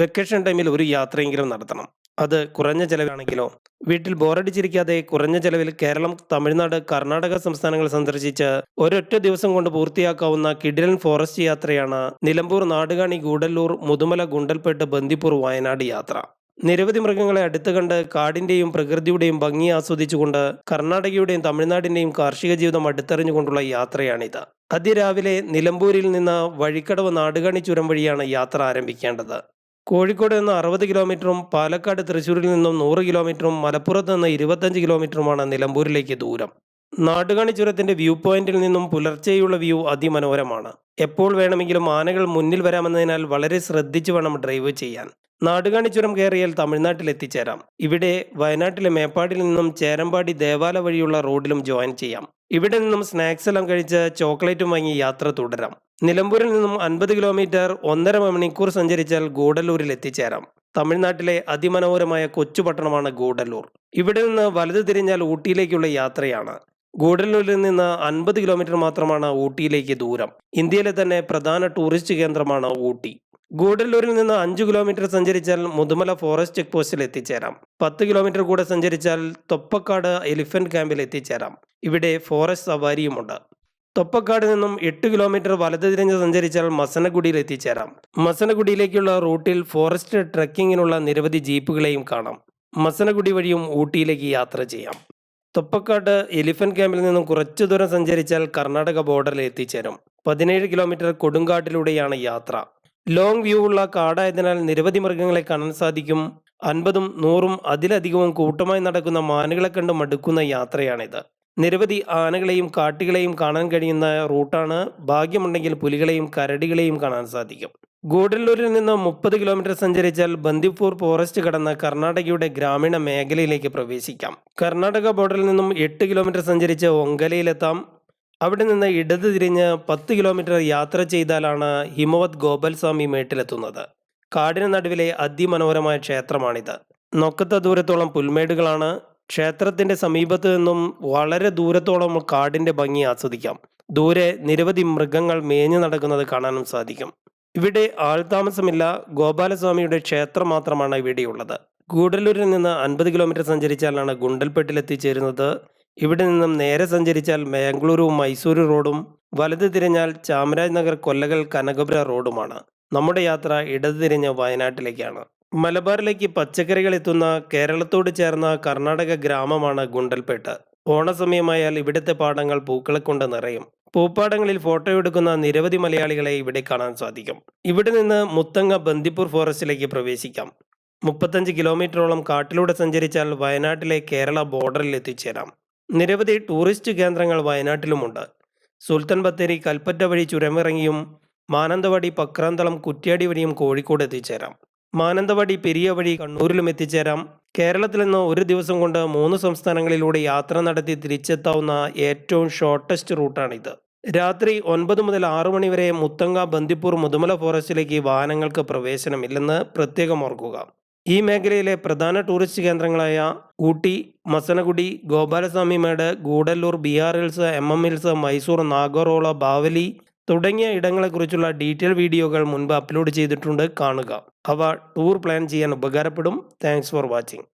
Vacation ടൈമിൽ ഒരു യാത്രയെങ്കിലും നടത്തണം. അത് കുറഞ്ഞ ചെലവാണെങ്കിലോ വീട്ടിൽ ബോറടിച്ചിരിക്കാതെ കുറഞ്ഞ ചെലവിൽ കേരളം തമിഴ്നാട് കർണാടക സംസ്ഥാനങ്ങൾ സന്ദർശിച്ച് ഒരൊറ്റ ദിവസം കൊണ്ട് പൂർത്തിയാക്കാവുന്ന കിഡിലൻ ഫോറസ്റ്റ് യാത്രയാണ് നിലമ്പൂർ നാടുകാണി ഗൂഡല്ലൂർ മുതുമല ഗുണ്ടൽപേട്ട് ബന്ദിപ്പൂർ വയനാട് യാത്ര. നിരവധി മൃഗങ്ങളെ അടുത്ത് കണ്ട് കാടിന്റെയും പ്രകൃതിയുടെയും ഭംഗി ആസ്വദിച്ചുകൊണ്ട് കർണാടകയുടെയും തമിഴ്നാടിന്റെയും കാർഷിക ജീവിതം അടുത്തറിഞ്ഞുകൊണ്ടുള്ള യാത്രയാണിത്. അതിരാവിലെ നിലമ്പൂരിൽ നിന്ന് വഴിക്കടവ് നാടുകാണി ചുരം വഴിയാണ് യാത്ര ആരംഭിക്കേണ്ടത്. കോഴിക്കോട് നിന്ന് അറുപത് കിലോമീറ്ററും പാലക്കാട് തൃശ്ശൂരിൽ നിന്നും നൂറ് കിലോമീറ്ററും മലപ്പുറത്ത് നിന്ന് ഇരുപത്തഞ്ച് കിലോമീറ്ററുമാണ് നിലമ്പൂരിലേക്ക് ദൂരം. നാടുകാണി ചുരത്തിന്റെ വ്യൂ പോയിന്റിൽ നിന്നും പുലർച്ചെയുള്ള വ്യൂ അതിമനോഹരമാണ്. എപ്പോൾ വേണമെങ്കിലും ആനകൾ മുന്നിൽ വരാമെന്നതിനാൽ വളരെ ശ്രദ്ധിച്ചു വേണം ഡ്രൈവ് ചെയ്യാൻ. നാടുകാണി ചുരം കയറിയാൽ തമിഴ്നാട്ടിൽ എത്തിച്ചേരാം. ഇവിടെ വയനാട്ടിലെ മേപ്പാടിൽ നിന്നും ചേരമ്പാടി ദേവാല വഴിയുള്ള റോഡിലും ജോയിൻ ചെയ്യാം. ഇവിടെ നിന്നും സ്നാക്സ് എല്ലാം കഴിച്ച് ചോക്ലേറ്റും വാങ്ങി യാത്ര തുടരാം. നിലമ്പൂരിൽ നിന്നും അൻപത് കിലോമീറ്റർ ഒന്നര മണിക്കൂർ സഞ്ചരിച്ചാൽ ഗൂഡല്ലൂരിൽ എത്തിച്ചേരാം. തമിഴ്നാട്ടിലെ അതിമനോഹരമായ കൊച്ചു പട്ടണമാണ് ഗൂഡല്ലൂർ. ഇവിടെ നിന്ന് വലത് തിരിഞ്ഞാൽ ഊട്ടിയിലേക്കുള്ള യാത്രയാണ്. ഗൂഡല്ലൂരിൽ നിന്ന് അൻപത് കിലോമീറ്റർ മാത്രമാണ് ഊട്ടിയിലേക്ക് ദൂരം. ഇന്ത്യയിലെ തന്നെ പ്രധാന ടൂറിസ്റ്റ് കേന്ദ്രമാണ് ഊട്ടി. ഗൂഡല്ലൂരിൽ നിന്ന് അഞ്ച് കിലോമീറ്റർ സഞ്ചരിച്ചാൽ മുതുമല ഫോറസ്റ്റ് ചെക്ക് പോസ്റ്റിൽ എത്തിച്ചേരാം. പത്ത് കിലോമീറ്റർ കൂടെ സഞ്ചരിച്ചാൽ തൊപ്പക്കാട് എലിഫന്റ് ക്യാമ്പിൽ എത്തിച്ചേരാം. ഇവിടെ ഫോറസ്റ്റ് സവാരിയുമുണ്ട്. തൊപ്പക്കാട് നിന്നും എട്ട് കിലോമീറ്റർ വലത് തിരിഞ്ഞ് സഞ്ചരിച്ചാൽ മസനഗുഡിയിൽ എത്തിച്ചേരാം. മസനഗുഡിയിലേക്കുള്ള റൂട്ടിൽ ഫോറസ്റ്റ് ട്രക്കിങ്ങിനുള്ള നിരവധി ജീപ്പുകളെയും കാണാം. മസനഗുഡി വഴിയും ഊട്ടിയിലേക്ക് യാത്ര ചെയ്യാം. തൊപ്പക്കാട് എലിഫന്റ് ക്യാമ്പിൽ നിന്നും കുറച്ചു ദൂരം സഞ്ചരിച്ചാൽ കർണാടക ബോർഡറിൽ എത്തിച്ചേരും. പതിനേഴ് കിലോമീറ്റർ കൊടുങ്കാട്ടിലൂടെയാണ് യാത്ര. ലോങ് വ്യൂ ഉള്ള കാടായതിനാൽ നിരവധി മൃഗങ്ങളെ കാണാൻ സാധിക്കും. അൻപതും നൂറും അതിലധികവും കൂട്ടമായി നടക്കുന്ന മാനുകളെ കണ്ട് മടുക്കുന്ന യാത്രയാണിത്. നിരവധി ആനകളെയും കാട്ടികളെയും കാണാൻ കഴിയുന്ന റൂട്ടാണ് ഭാഗ്യമുണ്ടെങ്കിൽ പുലികളെയും കരടികളെയും കാണാൻ സാധിക്കും. ഗൂഡല്ലൂരിൽ നിന്ന് മുപ്പത് കിലോമീറ്റർ സഞ്ചരിച്ചാൽ ബന്ദിപ്പൂർ ഫോറസ്റ്റ് കടന്ന് കർണാടകയുടെ ഗ്രാമീണ മേഖലയിലേക്ക് പ്രവേശിക്കാം. കർണാടക ബോർഡറിൽ നിന്നും എട്ട് കിലോമീറ്റർ സഞ്ചരിച്ച് ഒങ്കലയിലെത്താം. അവിടെ നിന്ന് ഇടത് തിരിഞ്ഞ് പത്ത് കിലോമീറ്റർ യാത്ര ചെയ്താലാണ് ഹിമവത് ഗോപാൽസ്വാമി മേട്ടിലെത്തുന്നത്. കാടിന് നടുവിലെ അതിമനോഹരമായ ക്ഷേത്രമാണിത്. നൊക്കത്ത ദൂരത്തോളം പുൽമേടുകളാണ്. ക്ഷേത്രത്തിന്റെ സമീപത്ത് നിന്നും വളരെ ദൂരത്തോളം കാടിന്റെ ഭംഗി ആസ്വദിക്കാം. ദൂരെ നിരവധി മൃഗങ്ങൾ മേഞ്ഞു നടക്കുന്നത് കാണാനും സാധിക്കും. ഇവിടെ ആൾതാമസമില്ല ഗോപാലസ്വാമിയുടെ ക്ഷേത്രം മാത്രമാണ് ഇവിടെയുള്ളത്. ഗൂഡല്ലൂരിൽ നിന്ന് അൻപത് കിലോമീറ്റർ സഞ്ചരിച്ചാലാണ് ഗുണ്ടൽപെട്ടിൽ എത്തിച്ചേരുന്നത് ഇവിടെ നിന്നും നേരെ സഞ്ചരിച്ചാൽ മാംഗ്ലൂരു മൈസൂരു റോഡും വലത് തിരിഞ്ഞാൽ ചാമരാജ് നഗർ കൊല്ലകൾ കനകപുര റോഡുമാണ്. നമ്മുടെ യാത്ര ഇടത് തിരിഞ്ഞ് വയനാട്ടിലേക്കാണ്. മലബാറിലേക്ക് പച്ചക്കറികൾ എത്തുന്ന കേരളത്തോട് ചേർന്ന കർണാടക ഗ്രാമമാണ് ഗുണ്ടൽപേട്ട്. ഓണസമയമായാൽ ഇവിടുത്തെ പാടങ്ങൾ പൂക്കളെ കൊണ്ട് നിറയും. പൂപ്പാടങ്ങളിൽ ഫോട്ടോ എടുക്കുന്ന നിരവധി മലയാളികളെ ഇവിടെ കാണാൻ സാധിക്കും. ഇവിടെ നിന്ന് മുത്തങ്ങ ബന്ദിപ്പൂർ ഫോറസ്റ്റിലേക്ക് പ്രവേശിക്കാം. മുപ്പത്തഞ്ച് കിലോമീറ്ററോളം കാട്ടിലൂടെ സഞ്ചരിച്ചാൽ വയനാട്ടിലെ കേരള ബോർഡറിൽ എത്തിച്ചേരാം. നിരവധി ടൂറിസ്റ്റ് കേന്ദ്രങ്ങൾ വയനാട്ടിലുമുണ്ട്. സുൽത്താൻ ബത്തേരി കൽപ്പറ്റ വഴി ചുരമിറങ്ങിയും മാനന്തവാടി പക്രാന്തളം കുറ്റ്യാടി വഴിയും കോഴിക്കോട് എത്തിച്ചേരാം. മാനന്തവാടി പെരിയ വഴി കണ്ണൂരിലും എത്തിച്ചേരാം. കേരളത്തിൽ നിന്ന് ഒരു ദിവസം കൊണ്ട് മൂന്ന് സംസ്ഥാനങ്ങളിലൂടെ യാത്ര നടത്തി തിരിച്ചെത്താവുന്ന ഏറ്റവും ഷോർട്ടസ്റ്റ് റൂട്ടാണിത്. രാത്രി ഒൻപത് മുതൽ ആറു മണി വരെ മുത്തങ്ങ ബന്ദിപ്പൂർ മുതുമല ഫോറസ്റ്റിലേക്ക് വാഹനങ്ങൾക്ക് പ്രവേശനമില്ലെന്ന് പ്രത്യേകം ഓർക്കുക. ഈ മേഖലയിലെ പ്രധാന ടൂറിസ്റ്റ് കേന്ദ്രങ്ങളായ ഊട്ടി മസനഗുഡി ഗോപാലസ്വാമി മേട് Gudalur BR hills M M hills Mysore Nagarhole Bavali തുടങ്ങിയ ഇടങ്ങളെക്കുറിച്ചുള്ള ഡീറ്റെയിൽ വീഡിയോകൾ മുൻപ് അപ്ലോഡ് ചെയ്തിട്ടുണ്ട്. കാണുക. അവ ടൂർ പ്ലാൻ ചെയ്യാൻ ഉപകാരപ്പെടും. Thanks for watching.